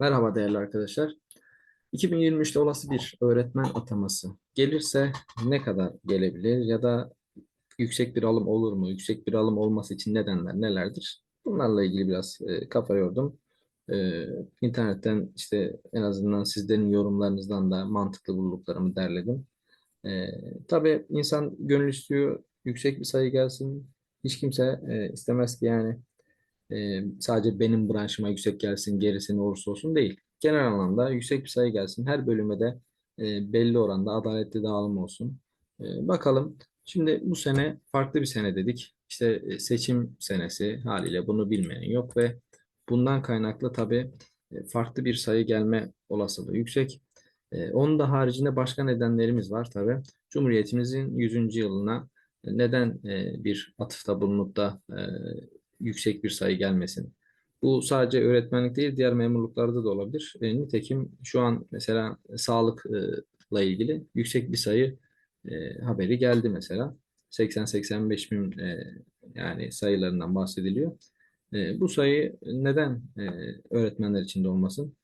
Merhaba değerli arkadaşlar. 2023'te olası bir öğretmen ataması gelirse ne kadar gelebilir ya da yüksek bir alım olur mu? Yüksek bir alım olması için nedenler nelerdir? Bunlarla ilgili biraz e, kafa yordum. E, internetten işte en azından sizlerin yorumlarınızdan da mantıklı bulduklarımı derledim. E, tabii insan gönül istiyor yüksek bir sayı gelsin. Hiç kimse e, istemez ki yani e, sadece benim branşıma yüksek gelsin, gerisi ne olursa olsun değil. Genel anlamda yüksek bir sayı gelsin. Her bölüme de e, belli oranda adaletli dağılım olsun. E, bakalım. Şimdi bu sene farklı bir sene dedik. İşte e, seçim senesi haliyle bunu bilmeyen yok ve bundan kaynaklı tabii e, farklı bir sayı gelme olasılığı yüksek. E, onun da haricinde başka nedenlerimiz var tabii. Cumhuriyetimizin 100. yılına neden e, bir atıfta bulunup da e, yüksek bir sayı gelmesin. Bu sadece öğretmenlik değil, diğer memurluklarda da olabilir. E, nitekim şu an mesela sağlıkla ilgili yüksek bir sayı e, haberi geldi mesela. 80-85 bin e, yani sayılarından bahsediliyor. E, bu sayı neden e, öğretmenler için de olmasın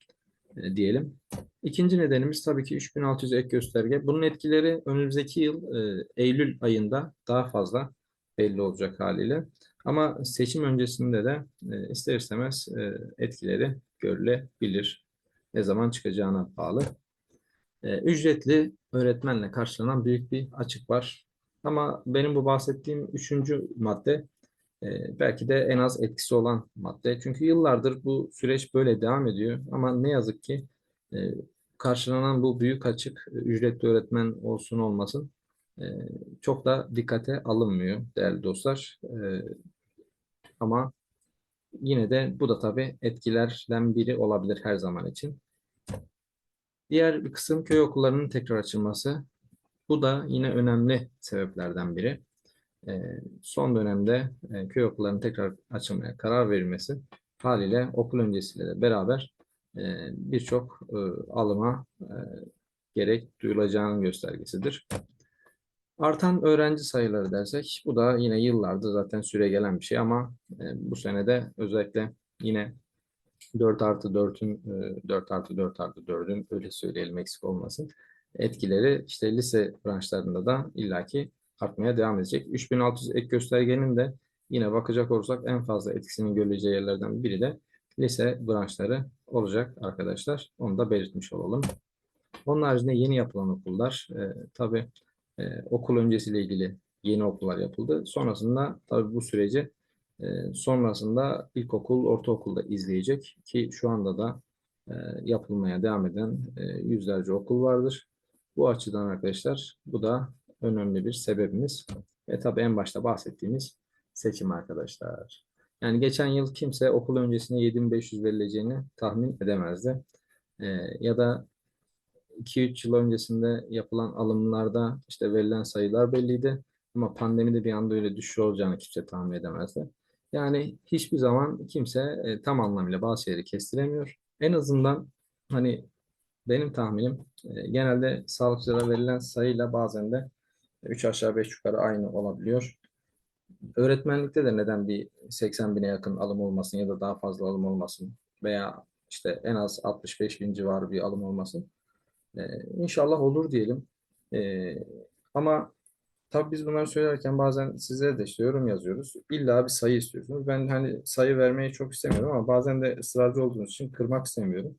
e, diyelim. İkinci nedenimiz tabii ki 3600 ek gösterge. Bunun etkileri önümüzdeki yıl e, Eylül ayında daha fazla belli olacak haliyle. Ama seçim öncesinde de e, ister istemez e, etkileri görülebilir. Ne zaman çıkacağına bağlı. E, ücretli öğretmenle karşılanan büyük bir açık var. Ama benim bu bahsettiğim üçüncü madde e, belki de en az etkisi olan madde. Çünkü yıllardır bu süreç böyle devam ediyor. Ama ne yazık ki karşılanan bu büyük açık ücretli öğretmen olsun olmasın çok da dikkate alınmıyor değerli dostlar. Ama yine de bu da tabii etkilerden biri olabilir her zaman için. Diğer bir kısım köy okullarının tekrar açılması. Bu da yine önemli sebeplerden biri. E, son dönemde e, köy okullarının tekrar açılmaya karar verilmesi haliyle okul öncesiyle de beraber e, birçok e, alıma gerek duyulacağının göstergesidir. Artan öğrenci sayıları dersek bu da yine yıllardır zaten süre gelen bir şey ama e, bu senede özellikle yine 4 artı 4'ün e, 4 artı 4 artı 4'ün öyle söyleyelim eksik olmasın etkileri işte lise branşlarında da illaki artmaya devam edecek. 3600 ek göstergenin de yine bakacak olursak en fazla etkisinin görüleceği yerlerden biri de lise branşları olacak arkadaşlar. Onu da belirtmiş olalım. Onun haricinde yeni yapılan okullar e, tabii e, okul öncesiyle ilgili yeni okullar yapıldı. Sonrasında tabii bu süreci e, sonrasında ilkokul, ortaokulda izleyecek ki şu anda da e, yapılmaya devam eden e, yüzlerce okul vardır. Bu açıdan arkadaşlar bu da önemli bir sebebimiz. Ve tabii en başta bahsettiğimiz seçim arkadaşlar. Yani geçen yıl kimse okul öncesine 7500 verileceğini tahmin edemezdi. E, ya da 2-3 yıl öncesinde yapılan alımlarda işte verilen sayılar belliydi. Ama pandemide bir anda öyle düşüş olacağını kimse tahmin edemezdi. Yani hiçbir zaman kimse e, tam anlamıyla bazı şeyleri kestiremiyor. En azından hani benim tahminim e, genelde sağlıkçılara verilen sayıyla bazen de 3 aşağı 5 yukarı aynı olabiliyor. Öğretmenlikte de neden bir 80 bine yakın alım olmasın ya da daha fazla alım olmasın veya işte en az 65 bin civarı bir alım olmasın. Ee, inşallah olur diyelim. Ee, ama tabii biz bunları söylerken bazen sizlere de işte yorum yazıyoruz. İlla bir sayı istiyorsunuz. Ben hani sayı vermeyi çok istemiyorum ama bazen de ısrarcı olduğunuz için kırmak istemiyorum.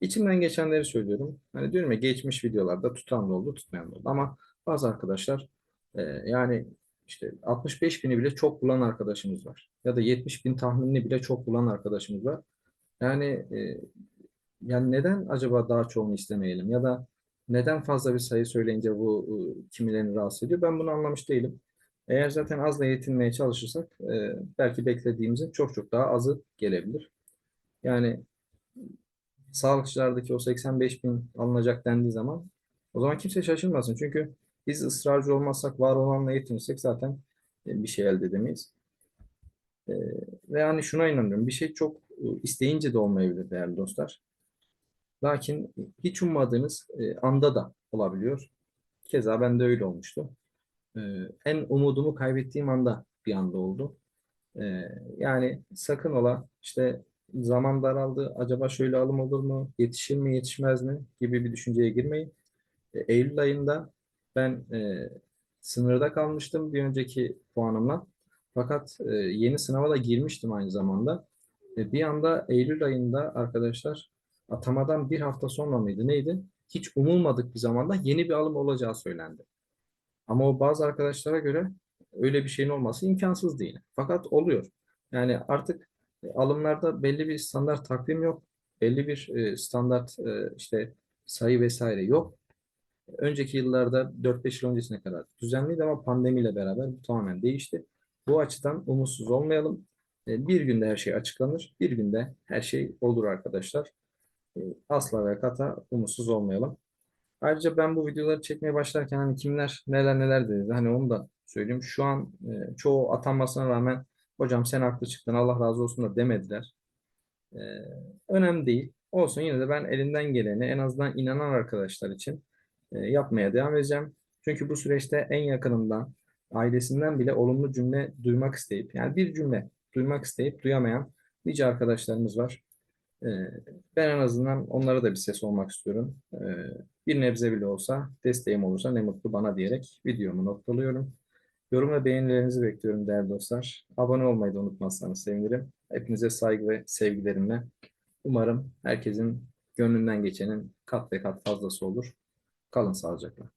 İçimden geçenleri söylüyorum. Hani diyorum ya geçmiş videolarda tutan da oldu, tutmayan da oldu. Ama bazı arkadaşlar e, yani işte 65 bini bile çok bulan arkadaşımız var. Ya da 70 bin tahminini bile çok bulan arkadaşımız var. Yani e, yani neden acaba daha çoğunu istemeyelim ya da neden fazla bir sayı söyleyince bu e, kimilerini rahatsız ediyor? Ben bunu anlamış değilim. Eğer zaten azla yetinmeye çalışırsak e, belki beklediğimizin çok çok daha azı gelebilir. Yani sağlıkçılardaki o 85 bin alınacak dendiği zaman o zaman kimse şaşırmasın. Çünkü biz ısrarcı olmazsak var olanla yetinirsek zaten e, bir şey elde edemeyiz. Ve yani şuna inanıyorum. Bir şey çok isteyince de olmayabilir değerli dostlar. Lakin hiç ummadığınız e, anda da olabiliyor. Keza bende öyle olmuştu. E, en umudumu kaybettiğim anda bir anda oldu. E, yani sakın ola işte zaman daraldı. Acaba şöyle alım olur mu? Yetişir mi, yetişmez mi? gibi bir düşünceye girmeyin. E, Eylül ayında ben e, sınırda kalmıştım bir önceki puanımla. Fakat e, yeni sınava da girmiştim aynı zamanda. E, bir anda Eylül ayında arkadaşlar atamadan bir hafta sonra mıydı neydi? Hiç umulmadık bir zamanda yeni bir alım olacağı söylendi. Ama o bazı arkadaşlara göre öyle bir şeyin olması imkansız değil. Fakat oluyor. Yani artık e, alımlarda belli bir standart takvim yok. Belli bir e, standart e, işte sayı vesaire yok. Önceki yıllarda 4-5 yıl öncesine kadar düzenliydi ama pandemiyle beraber bu tamamen değişti. Bu açıdan umutsuz olmayalım. Bir günde her şey açıklanır. Bir günde her şey olur arkadaşlar. E, Asla ve kata umutsuz olmayalım. Ayrıca ben bu videoları çekmeye başlarken hani kimler neler neler dedi hani onu da söyleyeyim. Şu an e, çoğu atanmasına rağmen hocam sen haklı çıktın Allah razı olsun da demediler. E, önemli değil. Olsun yine de ben elimden geleni en azından inanan arkadaşlar için e, yapmaya devam edeceğim. Çünkü bu süreçte en yakınından ailesinden bile olumlu cümle duymak isteyip yani bir cümle duymak isteyip duyamayan nice arkadaşlarımız var. E, ben en azından onlara da bir ses olmak istiyorum. E, bir nebze bile olsa desteğim olursa ne mutlu bana diyerek videomu noktalıyorum. Yorum ve beğenilerinizi bekliyorum değerli dostlar. Abone olmayı da unutmazsanız sevinirim. Hepinize saygı ve sevgilerimle. Umarım herkesin gönlünden geçenin kat ve kat fazlası olur. Kalın sağlıcakla.